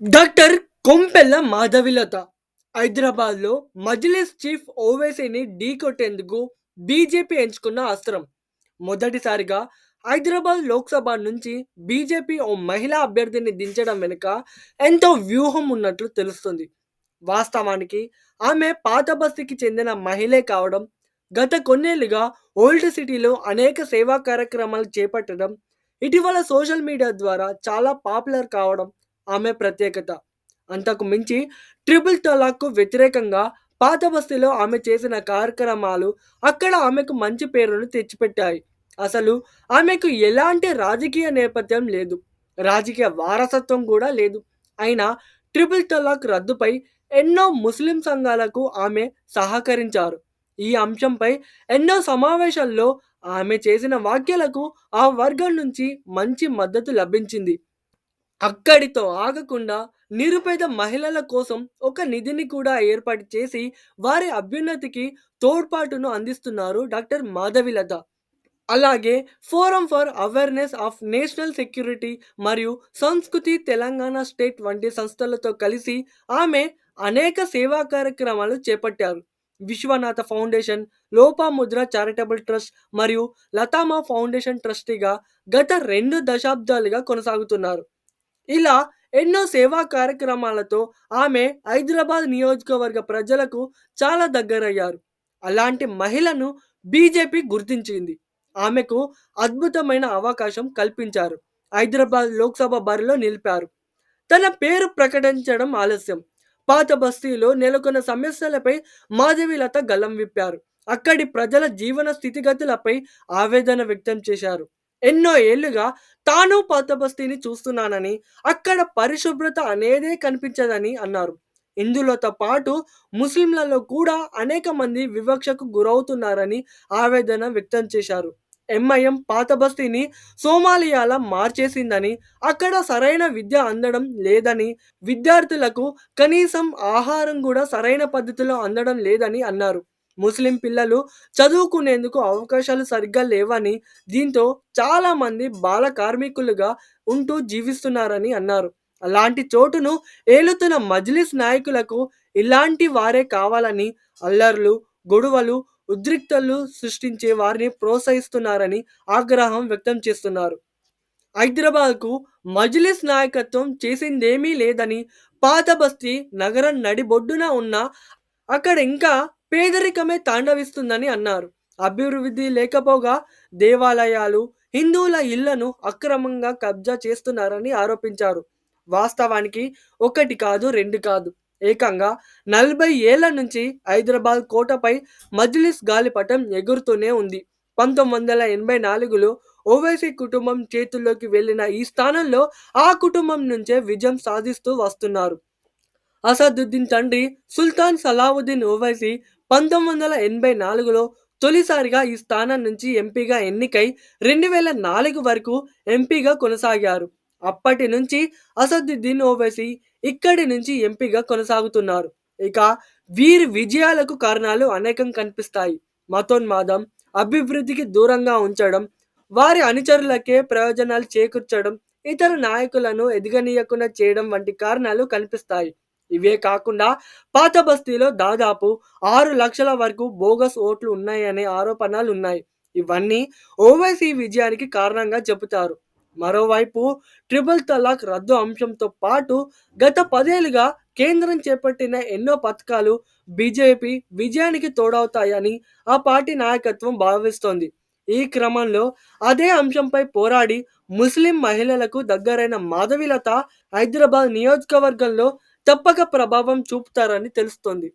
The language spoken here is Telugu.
డాక్టర్ కొంపెల్ల మాధవిలత. హైదరాబాద్లో మజ్లిస్ చీఫ్ ఓవైసీని ఢీకొట్టేందుకు బీజేపీ ఎంచుకున్న అస్త్రం. మొదటిసారిగా హైదరాబాద్ లోక్సభ నుంచి బీజేపీ ఓ మహిళా అభ్యర్థిని దించడం వెనుక ఎంతో వ్యూహం ఉన్నట్లు తెలుస్తుంది. వాస్తవానికి ఆమె పాత బస్తీకి చెందిన మహిళే కావడం గత కొన్నేళ్ళుగా ఓల్డ్ సిటీలో అనేక సేవా కార్యక్రమాలు చేపట్టడం ఇటీవల సోషల్ మీడియా ద్వారా చాలా పాపులర్ కావడం ఆమె ప్రత్యేకత. అంతకు మించి ట్రిపుల్ తలాక్కు వ్యతిరేకంగా పాత బస్తీలో ఆమె చేసిన కార్యక్రమాలు అక్కడ ఆమెకు మంచి పేరును తెచ్చిపెట్టాయి. అసలు ఆమెకు ఎలాంటి రాజకీయ నేపథ్యం లేదు. రాజకీయ వారసత్వం కూడా లేదు. అయినా ట్రిపుల్ తలాక్ రద్దుపై ఎన్నో ముస్లిం సంఘాలకు ఆమె సహకరించారు. ఈ అంశంపై ఎన్నో సమావేశాల్లో ఆమె చేసిన వ్యాఖ్యలకు ఆ వర్గం నుంచి మంచి మద్దతు లభించింది. అక్కడితో ఆగకుండా నిరుపేద మహిళల కోసం ఒక నిధిని కూడా ఏర్పాటు చేసి వారి అభ్యున్నతికి తోడ్పాటును అందిస్తున్నారు డాక్టర్ మాధవిలత అలాగే forum for awareness of national security మరియు సంస్కృతి తెలంగాణ స్టేట్ వంటి సంస్థలతో కలిసి ఆమె అనేక సేవా కార్యక్రమాలు చేపట్టారు. Vishwanatha foundation Lopamudra charitable trust మరియు లతామా ఫౌండేషన్ ట్రస్టీగా గత రెండు దశాబ్దాలుగా కొనసాగుతున్నారు. ఇలా ఎన్నో సేవా కార్యక్రమాలతో ఆమె హైదరాబాద్ నియోజకవర్గ ప్రజలకు చాలా దగ్గరయ్యారు. అలాంటి మహిళను బీజేపీ గుర్తించింది. ఆమెకు అద్భుతమైన అవకాశం కల్పించారు. హైదరాబాద్ లోక్సభ బరిలో నిలిపారు. తన పేరు ప్రకటించడం ఆలస్యం. పాత బస్తీలో నెలకొన్న సమస్యలపై మాధవిలత గలం విప్పారు. అక్కడి ప్రజల జీవన స్థితిగతులపై ఆవేదన వ్యక్తం చేశారు. ఎన్నో ఏళ్ళుగా తాను పాత బస్తీని చూస్తున్నానని అక్కడ పరిశుభ్రత అనేదే కనిపించదని అన్నారు. ఇందులోతో పాటు ముస్లింలలో కూడా అనేక మంది వివక్షకు గురవుతున్నారని ఆవేదన వ్యక్తం చేశారు. ఎంఐఎం పాత బస్తీని సోమాలియాలా మార్చేసిందని అక్కడ సరైన విద్య అందడం లేదని విద్యార్థులకు కనీసం ఆహారం కూడా సరైన పద్ధతిలో అందడం లేదని అన్నారు. ముస్లిం పిల్లలు చదువుకునేందుకు అవకాశాలు సరిగ్గా లేవని దీంతో చాలామంది బాల కార్మికులుగా ఉంటూ జీవిస్తున్నారని అన్నారు. అలాంటి చోటును ఏలుతున్న మజ్లిస్ నాయకులకు ఇలాంటి వారే కావాలని అల్లర్లు గొడవలు ఉద్రిక్తలు సృష్టించే వారిని ప్రోత్సహిస్తున్నారని ఆగ్రహం వ్యక్తం చేస్తున్నారు. హైదరాబాద్కు మజ్లిస్ నాయకత్వం చేసిందేమీ లేదని పాత బస్తీ నగరం నడిబొడ్డున ఉన్న అక్కడ ఇంకా పేదరికమే తాండవిస్తుందని అన్నారు. అభివృద్ధి లేకపోగా దేవాలయాలు హిందువుల ఇళ్ళను అక్రమంగా కబ్జా చేస్తున్నారని ఆరోపించారు. వాస్తవానికి ఒకటి కాదు రెండు కాదు. ఏకంగా నలభై ఏళ్ళ నుంచి హైదరాబాద్ కోటపై మజ్లిస్ గాలిపటం ఎగురుతూనే ఉంది. పంతొమ్మిది వందల ఎనభై నాలుగులో ఓవైసీ కుటుంబం చేతుల్లోకి వెళ్ళిన ఈ స్థానంలో ఆ కుటుంబం నుంచే విజయం సాధిస్తూ వస్తున్నారు. అసదుద్దీన్ తండ్రి సుల్తాన్ సలావుద్దీన్ ఓవైసీ పంతొమ్మిది వందల ఎనభై నాలుగులో తొలిసారిగా ఈ స్థానం నుంచి ఎంపీగా ఎన్నికై రెండు వేల నాలుగు వరకు ఎంపీగా కొనసాగారు. అప్పటి నుంచి అసదుద్దీన్ ఓవైసీ ఇక్కడి నుంచి ఎంపీగా కొనసాగుతున్నారు. ఇక వీరి విజయాలకు కారణాలు అనేకం కనిపిస్తాయి. మతోన్మాదం అభివృద్ధికి దూరంగా ఉంచడం వారి అనుచరులకే ప్రయోజనాలు చేకూర్చడం ఇతర నాయకులను ఎదగనీయకుండా చేయడం వంటి కారణాలు కనిపిస్తాయి. ఇవే కాకుండా పాత బస్తీలో దాదాపు ఆరు లక్షల వరకు బోగస్ ఓట్లు ఉన్నాయనే ఆరోపణలు ఉన్నాయి. ఇవన్నీ ఓవైసీ విజయానికి కారణంగా చెబుతారు. మరోవైపు ట్రిపుల్ తలాక్ రద్దు అంశంతో పాటు గత పదేళ్ళుగా కేంద్రం చేపట్టిన ఎన్నో పథకాలు బీజేపీ విజయానికి తోడవుతాయని ఆ పార్టీ నాయకత్వం భావిస్తోంది. ఈ క్రమంలో అదే అంశంపై పోరాడి ముస్లిం మహిళలకు దగ్గరైన మాధవిలత హైదరాబాద్ నియోజకవర్గంలో తప్పక ప్రభావం చూపుతారని తెలుస్తోంది.